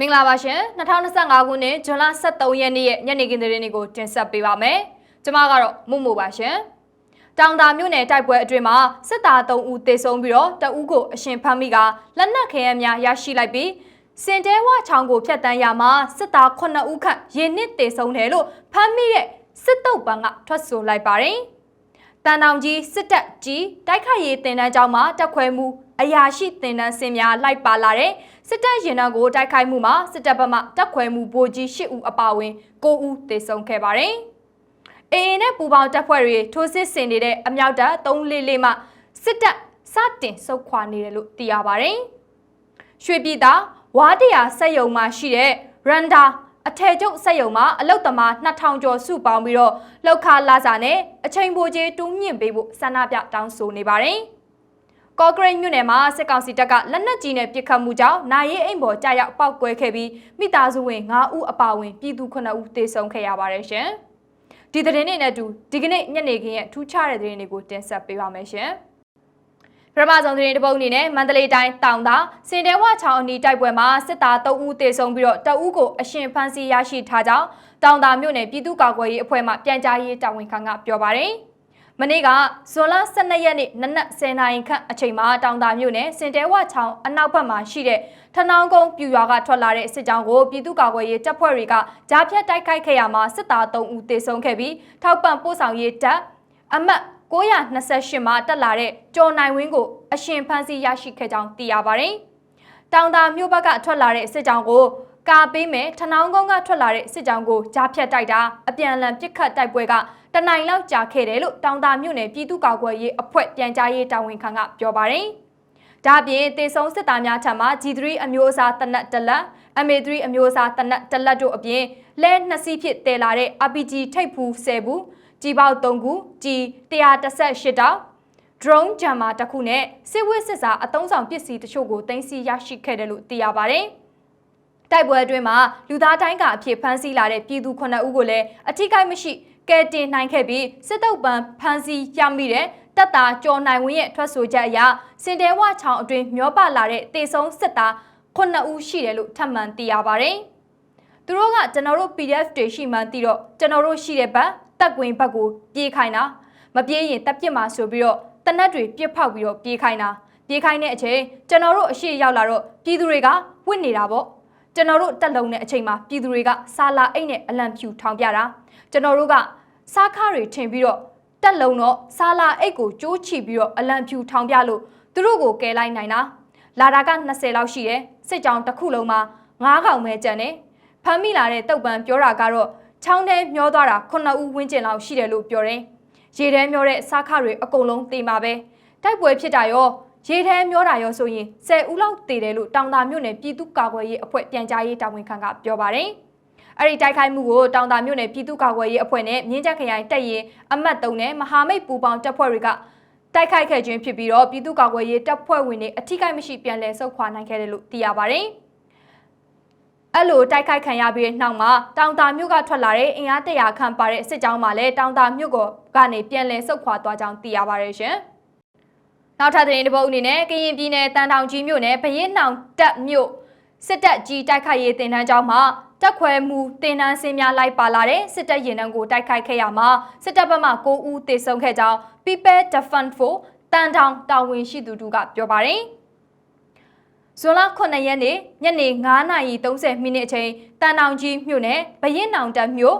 မင်္ဂလာပါရှင်2025ခုနှစ်ဇွန်လ23ရက်နေ့ရဲ့ညနေခင်းသတင်းတွေကိုတင်ဆက်ပေးပါမယ်ကျွန်မကတော့မှုမှုပါရှင်တောင်တာမြို့နယ်တိုက်ပွဲအတွင်းမှာစစ်သား3ဦးသေဆုံးပြီးတော့တအူးကိုအရှင်ဖမ်းမိကလက်နက်ခဲယမ်းများရရှိလိုက်ပြီးစင်တဲဝချောင်းကိုဖျက်တမ်းရမှာစစ်သား9ဦးခန့်ရင်းနစ်သေဆုံးတယ်လို့ဖမ်းမိတဲ့စစ်တုပ်ပန်းကထွက်ဆိုလိုက်ပါတယ် တန်တောင်ကြီးစစ်တပ်ကြီးတိုက်ခိုက်ရေးတင်တန်းကျောင်းမှာတက်ခွဲမှုအရာရှိတင်တန်းစင်များလိုက်ပါလာတဲ့စစ်တပ်ရင်နှံကိုတိုက်ခိုက်မှုမှာစစ်တပ်ဘက်မှတက်ခွဲမှုဗိုလ်ကြီး၈ဦးအပါအဝင်၉ဦးသေဆုံးခဲ့ပါတယ်။အေအေနဲ့ပူပေါင်းတပ်ဖွဲ့တွေထိုးစစ်ဆင်နေတဲ့အမြောက်တပ်344မှစစ်တပ်စတင်ဆုတ်ခွာနေတယ်လို့သိရပါတယ်။ရွှေပြည်သာဝါတရာစက်ယုံမှာရှိတဲ့ရန်ဒါ အထည်ချုပ်စက်ယုံမှာအလုတ်သမား2000ကျော်စုပေါင်းပြီးတော့လောက်ခလာစာနဲ့အချိန်ပိုကြီးတူးမြင့်ပေးဖို့ဆန္ဒပြတောင်းဆိုနေပါတယ်။ကော့ဂရိတ်မြို့နယ်မှာစစ်ကောင်စီတပ်ကလက်နက်ကြီးနဲ့ပစ်ခတ်မှုကြောင့်နိုင်ရေးအိမ်ပေါ်ကြာရောက်ပောက်ကွဲခဲ့ပြီးမိသားစုဝင်9ဦးအပါအဝင်ပြည်သူ9ဦးသေဆုံးခဲ့ရပါတယ်ရှင်။ဒီသတင်းတွေနဲ့အတူဒီကနေ့ညနေခင်းရဲ့ထူးခြားတဲ့သတင်းတွေကိုတင်ဆက်ပေးပါမယ်ရှင်။ ပထမဆုံးသတင်းတစ်ပုဒ်အနေနဲ့မန္တလေးတိုင်းတောင်သာစင်တဲဝချောင်းအနီးတိုက်ပွဲမှာစစ်သား3ဦးသေဆုံးပြီးတော့တအူးကိုအရှင်ဖမ်းဆီးရရှိထားကြောင်းတောင်သာမြို့နယ်ပြည်သူ့ကာကွယ်ရေးအဖွဲ့မှပြန်ကြားရေးတာဝန်ခံကပြောပါတယ်။မနေ့ကဇွန်လ12ရက်နေ့နနက်10:00နာရီခန့်အချိန်မှာတောင်တာမြို့နယ်စင်တဲဝချောင်းအနောက်ဘက်မှာရှိတဲ့ထနောင်းကုန်းပြူရွာကထွက်လာတဲ့စစ်ကြောင်းကိုပြည်သူ့ကာကွယ်ရေးတပ်ဖွဲ့တွေကကြားဖြတ်တိုက်ခိုက်ခဲ့ရမှာစစ်သား3ဦးသေဆုံးခဲ့ပြီးထောက်ပံ့ပို့ဆောင်ရေးတပ်အမတ် 928မှာတက်လာတဲ့ကျော်နိုင်ဝင်းကိုအရှင်ဖမ်းဆီးရရှိခဲ့ကြောင်းသိရပါတယ်။တောင်တာမြို့ဘက်ကထွက်လာတဲ့စစ်ကြောင်းကိုကာပေးမယ်ထနောင်းကုန်းကထွက်လာတဲ့စစ်ကြောင်းကိုကြားဖြတ်တိုက်တာအပြန်အလှန်ပစ်ခတ်တိုက်ပွဲကတနိုင်လောက်ကြာခဲ့တယ်လို့တောင်တာမြို့နယ်ပြည်သူ့ကာကွယ်ရေးအဖွဲ့ပြန်ကြားရေးတာဝန်ခံကပြောပါတယ်။ဒါပြင်တေဆုံးစစ်သားများထံမှ G3 အမျိုးအစားတနက်တလက် MA3 အမျိုးအစားတနက်တလက်တို့အပြင်လဲနှစ်စီးဖြစ်တည်လာတဲ့ RPG ထိပ်ဖူး10ဘူး ကြီးပေါက်3ခုကြီး118တောက် drone jammer တစ်ခုနဲ့စစ်ဝစ်စစ်စားအသုံးဆောင်ပစ္စည်းတချို့ကိုတင်စီရရှိခဲ့တယ်လို့သိရပါတယ်။တိုက်ပွဲအတွင်းမှာလူသားတိုင်းကအဖြစ်ဖမ်းဆီးလာတဲ့ပြည်သူ9ဦးကိုလည်းအထိကိမရှိကဲတင်နိုင်ခဲ့ပြီးစစ်တုပ်ပန်းဖမ်းဆီးရမိတဲ့တပ်သားကျော်နိုင်ဝင်းရဲ့ထွက်ဆိုချက်အရစင်တဲဝချောင်းအတွင်းမျောပလာတဲ့တေဆုံးစစ်သား9ဦးရှိတယ်လို့ထပ်မံသိရပါတယ်။သူတို့ကကျွန်တော်တို့ PDF တွေရှိမှန်းသိတော့ကျွန်တော်တို့ရှိတဲ့ဘက် တက်ကွင်းဘက်ကိုပြေးခိုင်းတာမပြေးရင်တက်ပစ်မှာဆိုပြီးတော့တနက်တွေပြစ်ဖောက်ပြီးတော့ပြေးခိုင်းတာပြေးခိုင်းတဲ့အချိန်ကျွန်တော်တို့အရှိရောက်လာတော့ပြည်သူတွေကဝစ်နေတာပေါ့ကျွန်တော်တို့တက်လုံတဲ့အချိန်မှာပြည်သူတွေကစာလာအိတ်နဲ့အလံဖြူထောင်ပြတာကျွန်တော်တို့ကစားခါတွေထင်ပြီးတော့တက်လုံတော့စာလာအိတ်ကိုကျိုးချီပြီးတော့အလံဖြူထောင်ပြလို့သူတို့ကိုကယ်လိုက်နိုင်တာလာတာက20လောက်ရှိတယ်စစ်ကြောင်တစ်ခုလုံးမှာ9កောင်ပဲကြံတယ်ဖမ်းမိလာတဲ့တုတ်ပန်ပြောတာကတော့ ချောင်းထဲမျောသွားတာ9ဦးဝန်းကျင်လောက်ရှိတယ်လို့ပြောတယ်ရေထဲမျောတဲ့စားခါတွေအကုန်လုံးတေးမှာပဲတိုက်ပွဲဖြစ်တာရောရေထဲမျောတာရောဆိုရင်10ဦးလောက်တည်တယ်လို့တောင်တာမြို့နယ်ပြည်သူ့ကာကွယ်ရေးအဖွဲ့ပြန်ကြားရေးတာဝန်ခံကပြောပါတယ်။အဲ့ဒီတိုက်ခိုက်မှုကိုတောင်တာမြို့နယ်ပြည်သူ့ကာကွယ်ရေးအဖွဲ့နဲ့မြင်းချက်ခရိုင်တပ်ရင်အမှတ်3နဲ့မဟာမိတ်ပူပေါင်းတပ်ဖွဲ့တွေကတိုက်ခိုက်ခဲ့ခြင်းဖြစ်ပြီးတော့ပြည်သူ့ကာကွယ်ရေးတပ်ဖွဲ့ဝင်တွေအထိကိမရှိပြန်လည်ဆုတ်ခွာနိုင်ခဲ့တယ်လို့သိရပါတယ်။ အဲ့လိုတိုက်ခိုက်ခံရပြီးနောက်မှာတောင်တာမြို့ကထွက်လာတဲ့အင်အားတရာခန့်ပါတဲ့စစ်ကြောင်းမှလည်းတောင်တာမြို့ကကနေပြန်လည်ဆုတ်ခွာသွားကြောင်းသိရပါတယ်ရှင်။နောက်ထပ်သတင်းတစ်ပုဒ်အနေနဲ့ကရင်ပြည်နယ်တန်တောင်ကြီးမြို့နယ်ဘရင်နှောင်တက်မြို့စစ်တပ်ကြီးတိုက်ခိုက်ရေးတင်တန်းကျောင်းမှာတက်ခွဲမှုတင်တန်းစင်းများလိုက်ပါလာတဲ့စစ်တပ်ရင်နှံကိုတိုက်ခိုက်ခဲ့ရမှာစစ်တပ်ဘက်မှ9ဦးသေဆုံးခဲ့ကြောင်း People Defend for တန်တောင်တာဝန်ရှိသူတို့ကပြောပါတယ် ဇွန်လ9ရက်နေ့ညနေ9:30မိနစ်အချိန်တန်တောင်ကြီးမြို့နယ်ဘရင်နှောင်တက်မြို့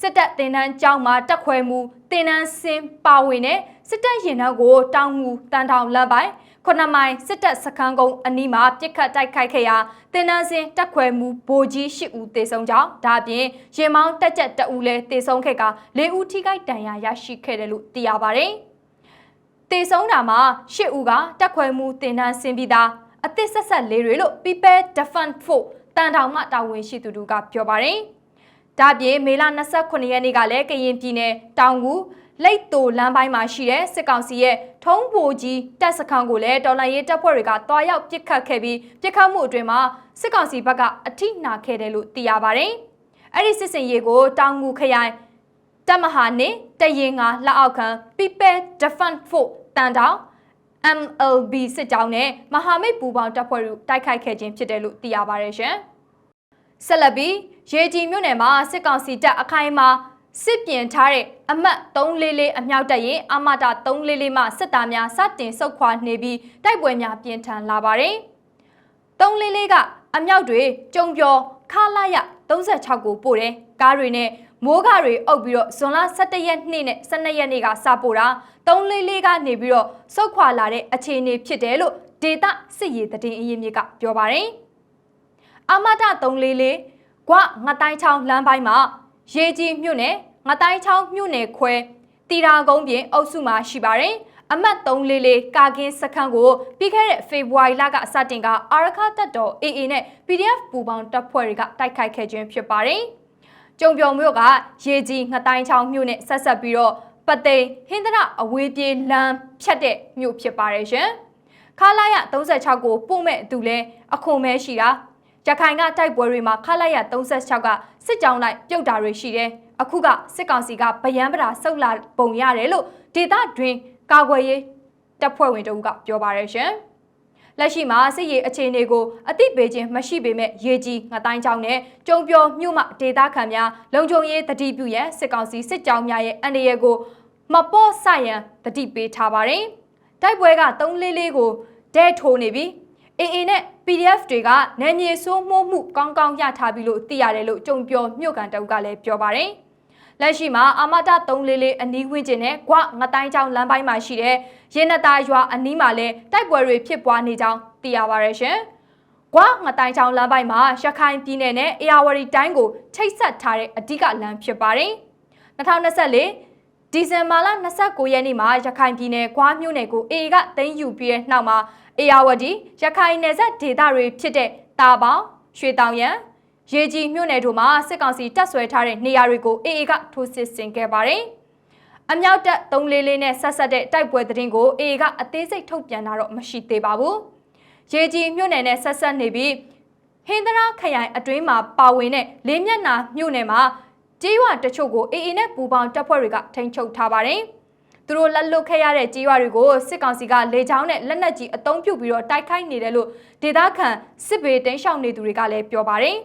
စစ်တပ်တင်တန်းကျောင်းမှာတက်ခွဲမှုတင်တန်းစင်းပါဝင်တဲ့စစ်တပ်ရင်နှောက်ကိုတောင်ငူတန်ထောင်လမ်းပိုင်းခုနမိုင်စစ်တပ်စခန်းကုန်းအနီးမှာပြစ်ခတ်တိုက်ခိုက်ခဲ့ရာတင်နန်းစင်တက်ခွဲမှုဗိုလ်ကြီး၈ဦးသေဆုံးကြောင်းဒါအပြင်ရင်မောင်းတက်ကြက်တအူလည်းသေဆုံးခဲ့က၄ဦးထိခိုက်ဒဏ်ရာရရှိခဲ့တယ်လို့သိရပါတယ်။သေဆုံးတာမှာ၈ဦးကတက်ခွဲမှုတင်နန်းစင်ပြီးသား အသစ်ဆက်ဆက်လေးတွေလို့ People Defend Force တန်ထောင်မှတာဝန်ရှိသူတို့ကပြောပါတယ်။ဒါပြင်မေလ29ရက်နေ့ကလည်းကရင်ပြည်နယ်တောင်ကူလိတ်တူလမ်းပိုင်းမှာရှိတဲ့စစ်ကောင်စီရဲ့ထုံးပိုကြီးတပ်စခန်းကိုလည်းတော်လှန်ရေးတပ်ဖွဲ့တွေကတွားရောက်ပစ်ခတ်ခဲ့ပြီးပစ်ခတ်မှုအတွင်းမှာစစ်ကောင်စီဘက်ကအထိနာခဲ့တယ်လို့သိရပါတယ်။အဲ့ဒီစစ်စင်ရေးကိုတောင်ငူခရိုင်တပ်မဟာနဲ့တရင်ငါလက်အောက်ခံ People Defend Force တန်တောင် MLB စစ်ကြောင်းနဲ့မဟာမိတ်ပူးပေါင်းတပ်ဖွဲ့တို့တိုက်ခိုက်ခဲ့ခြင်းဖြစ်တယ်လို့သိရပါတယ်ရှင်။ဆက်လက်ပြီးရေကြီးမြို့နယ်မှာစစ်ကောင်စီတပ်အခိုင်အမာစစ်ပြင်ထားတဲ့အမှတ်344အမြောက်တပ်ရင်အမတာ344မှစစ်သားများစတင်ဆုတ်ခွာနေပြီးတိုက်ပွဲများပြင်းထန်လာပါတယ်။344ကအမြောက်တွေကြုံပြောခလာရ36ကိုပို့တယ်။ကားတွေနဲ့ မိုးကားတွေအုပ်ပြီးတော့ဇွန်လ17ရက်နေ့နဲ့12ရက်နေ့ကစပို့တာ344ကနေပြီးတော့ဆုတ်ခွာလာတဲ့အခြေအနေဖြစ်တယ်လို့ဒေတာစစ်ရေးတည်င်းအရေးမြစ်ကပြောပါတယ်။အမတာ344ကွငတိုင်းချောင်းလမ်းပိုင်းမှာရေကြီးမြို့နယ်ငတိုင်းချောင်းမြို့နယ်ခွဲတီရာကုန်းပြင်အုပ်စုမှာရှိပါတယ်။အမှတ်344ကာကင်းစခန်းကိုပြီးခဲ့တဲ့ဖေဖော်ဝါရီလကစတင်ကအာရခတပ်တော် AA နဲ့ PDF ပူပေါင်းတပ်ဖွဲ့တွေကတိုက်ခိုက်ခဲ့ခြင်းဖြစ်ပါတယ်။ ကျုံပြုံမြို့ကရေကြီးငတိုင်းချောင်းမြို့နဲ့ဆက်ဆက်ပြီးတော့ပသိမ်ဟင်္ဒရအဝေးပြေးလမ်းဖြတ်တဲ့မြို့ဖြစ်ပါတယ်ရှင်။ခလာရ36ကိုပို့မဲ့သူလဲအခွန်မဲရှိတာရခိုင်ကတိုက်ပွဲတွေမှာခလာရ36ကစစ်ကြောင်းလိုက်ပြုတ်တာတွေရှိတယ်။အခုကစစ်ကောင်စီကဗယံပရာဆုတ်လာပုံရတယ်လို့ဒေတာတွင်ကာကွယ်ရေးတပ်ဖွဲ့ဝင်တအုပ်ကပြောပါရရှင်။ လက်ရှိမှာစစ်ရေးအခြေအနေကိုအသိပေးခြင်းမရှိပေမဲ့ရေကြီးငတိုင်းချောင်းနဲ့ကျုံပြောမြို့မှဒေတာခံများလုံခြုံရေးတတိပြုရန်စစ်ကောင်စီစစ်ကြောင်းများရဲ့အန္တရာယ်ကိုမပေါ့ဆရန်တတိပေးထားပါတယ်။တိုက်ပွဲက344ကိုဒဲထိုးနေပြီး AA နဲ့ PDF တွေကနယ်မြေဆိုးမှုမှုကောင်းကောင်းရထားပြီလို့သိရတယ်လို့ကြုံပြောမြို့ကန်တုပ်ကလည်းပြောပါတယ်။လက်ရှိမှာအာမတ344အနီးဝန်းကျင်နဲ့ကွငတိုင်းချောင်းလမ်းပိုင်းမှာရှိတဲ့ ရင်းနတာရွာအနီးမှာလည်းတိုက်ပွဲတွေဖြစ်ပွားနေကြောင်းသိရပါရရှင်။ကွာငတိုင်းချောင်းလမ်းပိုင်းမှာရခိုင်ပြည်နယ်နဲ့အေရဝတီတိုင်းကိုချိတ်ဆက်ထားတဲ့အဓိကလမ်းဖြစ်ပါတယ်။2024ဒီဇင်ဘာလ29ရက်နေ့မှာရခိုင်ပြည်နယ်ကွာမြို့နယ်ကိုအေကသိမ်းယူပြီးတဲ့နောက်မှာအေယာဝတီရခိုင်နယ်စပ်ဒေသတွေဖြစ်တဲ့တာပေါင်ရွှေတောင်ရန်ရေကြီးမြို့နယ်တို့မှာစစ်ကောင်စီတပ်ဆွဲထားတဲ့နေရာတွေကိုအေအေကထိုးစစ်ဆင်ခဲ့ပါတယ်။ အမြောက်တပ်344နဲ့ဆက်ဆက်တဲ့တိုက်ပွဲသတင်းကိုအေအေကအသေးစိတ်ထုတ်ပြန်တာတော့မရှိသေးပါဘူး။ရေကြီးမြို့နယ်နဲ့ဆက်ဆက်နေပြီးဟင်္ဒရာခရိုင်အတွင်းမှာပါဝင်တဲ့လေးမျက်နာမြို့နယ်မှာကြေးရွာတချို့ကိုအေအေနဲ့ပူပေါင်းတပ်ဖွဲ့တွေကထိန်းချုပ်ထားပါတယ်။သူတို့လက်လွတ်ခဲ့ရတဲ့ကြေးရွာတွေကိုစစ်ကောင်စီကလေကြောင်းနဲ့လက်နက်ကြီးအုံပြုတ်ပြီးတော့တိုက်ခိုက်နေတယ်လို့ဒေသခံစစ်ဘေးတင်းရှောင်နေသူတွေကလည်းပြောပါတယ်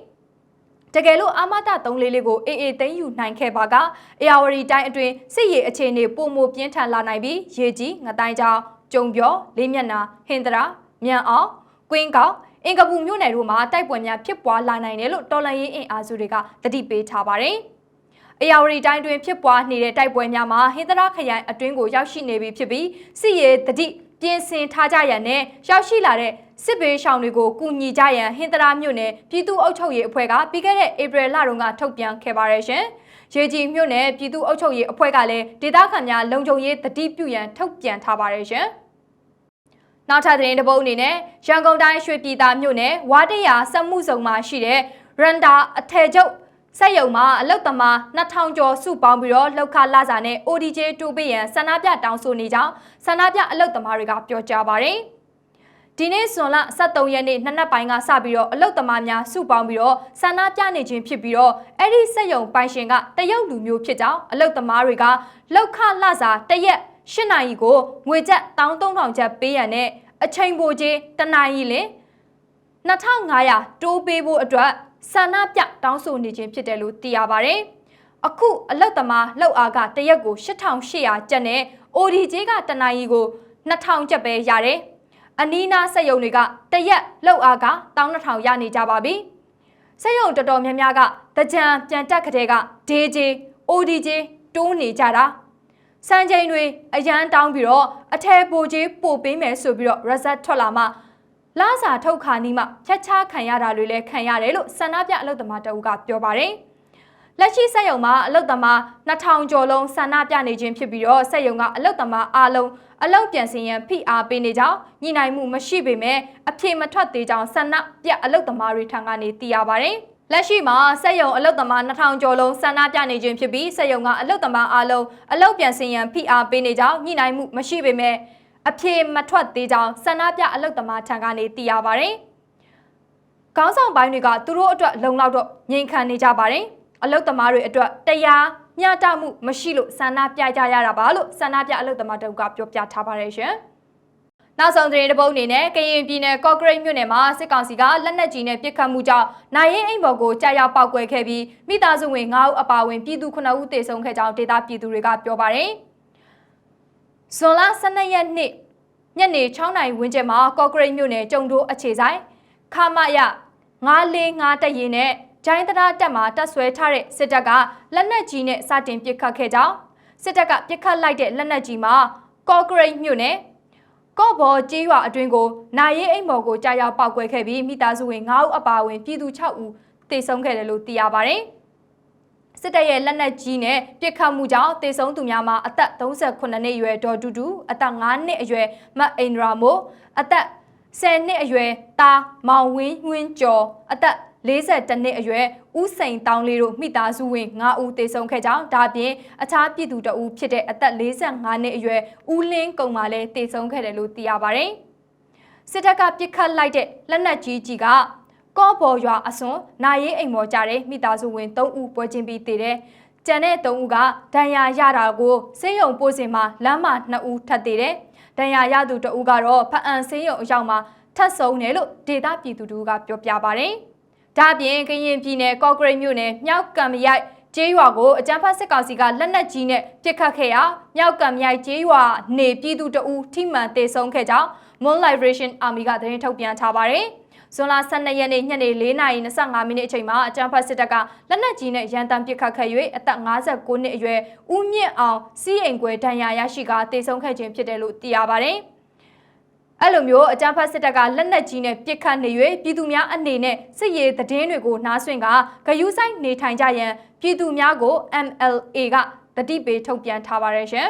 တကယ်လို့အာမတ3လေးလေးကိုအေးအေးသိမ်းယူနိုင်ခဲ့ပါကအေယာဝတီတိုင်းအတွင်းစစ်ရေးအခြေအနေပုံမပြင်းထန်လာနိုင်ပြီးရေကြီးငတိုင်းချောင်းကျုံပြောလေးမျက်နှာဟင်္ဒရာမြန်အောင်ကွင်းကောက်အင်ကပူမြို့နယ်တို့မှာတိုက်ပွဲများဖြစ်ပွားလာနိုင်တယ်လို့တော်လန်ရေးအင်အားစုတွေကတတိပေးထားပါတယ်။အေယာဝတီတိုင်းတွင်ဖြစ်ပွားနေတဲ့တိုက်ပွဲများမှာဟင်္ဒရာခရိုင်အတွင်းကိုရောက်ရှိနေပြီဖြစ်ပြီးစစ်ရေးတတိ ပြင်ဆင်ထားကြရန်နဲ့ရောက်ရှိလာတဲ့စစ်ဘေးရှောင်တွေကိုကူညီကြရန်ဟင်္ဒရာမြို့နယ်ပြည်သူ့အုပ်ချုပ်ရေးအဖွဲ့ကပြီးခဲ့တဲ့ဧပြီလတုန်းကထုတ်ပြန်ခဲ့ပါရရှင်။ရေကြီးမြို့နယ်ပြည်သူ့အုပ်ချုပ်ရေးအဖွဲ့ကလည်းဒေသခံများလုံခြုံရေးတတိပြုရန်ထုတ်ပြန်ထားပါရရှင်။နောက်ထပ်သတင်းတစ်ပုဒ်အနေနဲ့ရန်ကုန်တိုင်းရွှေပြည်သာမြို့နယ်ဝါတရစက်မှုစုံမှာရှိတဲ့ရန်တာအထည်ချုပ် စက်ယုံမှာအလုတ်သမား2000ကျော်စုပေါင်းပြီးတော့လှုပ်ခါလာစာနဲ့ ODJ တူပေးရန်ဆန္ဒပြတောင်းဆိုနေကြောင်းဆန္ဒပြအလုတ်သမားတွေကပြောကြားပါတယ်။ဒီနေ့ဇွန်လ23ရက်နေ့နှစ်နက်ပိုင်းကစပြီးတော့အလုတ်သမားများစုပေါင်းပြီးတော့ဆန္ဒပြနေခြင်းဖြစ်ပြီးတော့အဲ့ဒီစက်ယုံပိုင်ရှင်ကတရုတ်လူမျိုးဖြစ်ကြောင်းအလုတ်သမားတွေကလှုပ်ခလာစာတရက်၈နိုင်ရီကိုငွေကျပ်13000ကျပ်ပေးရန်နဲ့အချိန်ပိုကြီးတနိုင်ရီလင်2500တိုးပေးဖို့အတွက် ဆန္ဒပြတောင်းဆိုနေခြင်းဖြစ်တယ်လို့သိရပါတယ်။အခုအလက်သမားလှုပ်အားကတရက်ကို8800ကျပ်နဲ့ ODJ ကတနိုင်ရီကို2000ကျပ်ပဲရတယ်။အနီးနားစက်ရုံတွေကတရက်လှုပ်အားက12000ရနေကြပါပြီ။စက်ရုံတော်တော်များများကတကြံပြန်တက်ခတဲ့က DJ ODJ တိုးနေကြတာ။စံချိန်တွေအရန်တောင်းပြီးတော့အထယ်ပိုကြီးပို့ပေးမယ်ဆိုပြီးတော့ result ထွက်လာမှ လာစာထုတ်ခါနီးမှဖြတ်ချခံရတာတွေလည်းခံရတယ်လို့ဆန္ဒပြအလုပ်သမားတအုပ်ကပြောပါတယ်။လက်ရှိစက်ရုံမှာအလုပ်သမား2000ကျော်လုံးဆန္ဒပြနေခြင်းဖြစ်ပြီးတော့စက်ရုံကအလုပ်သမားအားလုံးအလုပ်ပြန်စင်ရန်ဖိအားပေးနေကြောင်းညှိနှိုင်းမှုမရှိပေမဲ့အပြေမထွက်သေးကြောင်းဆန္ဒပြအလုပ်သမားတွေထံကနေသိရပါတယ်။လက်ရှိမှာစက်ရုံအလုတ်သမား2000ကျော်လုံးဆန္ဒပြနေခြင်းဖြစ်ပြီးစက်ရုံကအလုတ်သမားအားလုံးအလုတ်ပြန်စင်ရန်ဖိအားပေးနေကြောင်းညှိနှိုင်းမှုမရှိပေမဲ့ အပြေမထွက်သေးကြောင်းဆန္ဒပြအလုတ်သမားထံကနေသိရပါတယ်။ခေါင်းဆောင်ပိုင်းတွေကသူတို့အတွက်လုံလောက်တော့ငြိမ်ခံနေကြပါတယ်။အလုတ်သမားတွေအတွက်တရားမျှတမှုမရှိလို့ဆန္ဒပြကြရတာပါလို့ဆန္ဒပြအလုတ်သမားတို့ကပြောပြထားပါတယ်ရှင်။နောက်ဆုံးသတင်းတစ်ပုဒ်အနေနဲ့ကရင်ပြည်နယ်ကော့ကရိတ်မြို့နယ်မှာစစ်ကောင်စီကလက်နက်ကြီးနဲ့ပစ်ခတ်မှုကြောင့်နိုင်ရင်အိမ်ပေါ်ကိုကြာရောက်ပောက်ကွဲခဲ့ပြီးမိသားစုဝင်9ဦးအပါအဝင်ပြည်သူ9ဦးသေဆုံးခဲ့ကြောင်းဒေသပြည်သူတွေကပြောပါတယ်။ ဇွန်လ12ရက်နေ့ညနေ6နာရီဝန်းကျင်မှာကော့ကရိတ်မြို့နယ်ကျုံတိုးအခြေဆိုင်ခမရ945တပ်ရင်နဲ့ဂျိုင်းတရာတက်မှာတပ်ဆွဲထားတဲ့စစ်တပ်ကလက်နက်ကြီးနဲ့စတင်ပစ်ခတ်ခဲ့ကြောင်းစစ်တပ်ကပစ်ခတ်လိုက်တဲ့လက်နက်ကြီးမှာကော့ကရိတ်မြို့နယ်ကော့ဘော်ကျေးရွာအတွင်းကိုနိုင်ရဲအိမ်မော်ကိုကြာရောက်ပောက်ကွဲခဲ့ပြီးမိသားစုဝင်9ဦးအပါအဝင်ပြည်သူ6ဦးသေဆုံးခဲ့တယ်လို့သိရပါတယ်။ စစ်တပ်ရဲ့လက်နက်ကြီးနဲ့ပစ်ခတ်မှုကြောင့်သေဆုံးသူများမှာအသက်38နှစ်အရွယ်ဒေါ်တူတူအသက်9နှစ်အရွယ်မတ်အိန္ဒရာမိုအသက်10နှစ်အရွယ်တာမောင်ဝင်းဝင်းကျော်အသက်42နှစ်အရွယ်ဦးစိန်တောင်းလေးတို့မိသားစုဝင်9ဦးသေဆုံးခဲ့ကြောင်းဒါပြင်အခြားပြည်သူတအူးဖြစ်တဲ့အသက်45နှစ်အရွယ်ဦးလင်းကုံမှလည်းသေဆုံးခဲ့တယ်လို့သိရပါတယ်။စစ်တပ်ကပစ်ခတ်လိုက်တဲ့လက်နက်ကြီးကြီးက ကော့ဘော်ရွာအစွန်နိုင်ရေးအိမ်မော်ကြတဲ့မိသားစုဝင်3ဦးပွဲချင်းပြီးတည်တယ်။ကျန်တဲ့3ဦးကဒဏ်ရာရတာကိုစေယုံပို့စင်မှာလမ်းမှာ2ဦးထပ်တည်တယ်။ဒဏ်ရာရသူ2ဦးကတော့ဖအံစေယုံအရောက်မှာထပ်ဆုံးတယ်လို့ဒေတာပြည်သူတို့ကပြောပြပါတယ်။ဒါပြင်ကရင်ပြည်နယ်ကော့ကရိတ်မြို့နယ်မြောက်ကံမရိုက်ကျေးရွာကိုအကြမ်းဖက်စစ်ကောင်စီကလက်နက်ကြီးနဲ့ပစ်ခတ်ခဲ့ရာမြောက်ကံမြိုက်ကျေးရွာနေပြည်သူတအူထိမှန်တေဆုံးခဲ့ကြောင်း Moon Liberation Army ကသတင်းထုတ်ပြန်ထားပါတယ်။ ဇွန်လ12ရက်နေ့ညနေ4:25မိနစ်အချိန်မှာအကြမ်းဖက်စစ်တပ်ကလက်နက်ကြီးနဲ့ရန်တမ်းပစ်ခတ်ခဲ့၍အသက်59နှစ်အရွယ်ဦးမြင့်အောင်စီးအိမ်ကွယ်ဒဏ်ရာရရှိကတေဆုံးခဲ့ခြင်းဖြစ်တယ်လို့သိရပါတယ်။အဲ့လိုမျိုးအကြမ်းဖက်စစ်တပ်ကလက်နက်ကြီးနဲ့ပစ်ခတ်နေ၍ပြည်သူများအနေနဲ့စစ်ရေးသတင်းတွေကိုနားဆွင့်ကဂယုဆိုင်နေထိုင်ကြရန်ပြည်သူများကို MLA ကတတိပေးထုတ်ပြန်ထားပါရရှင်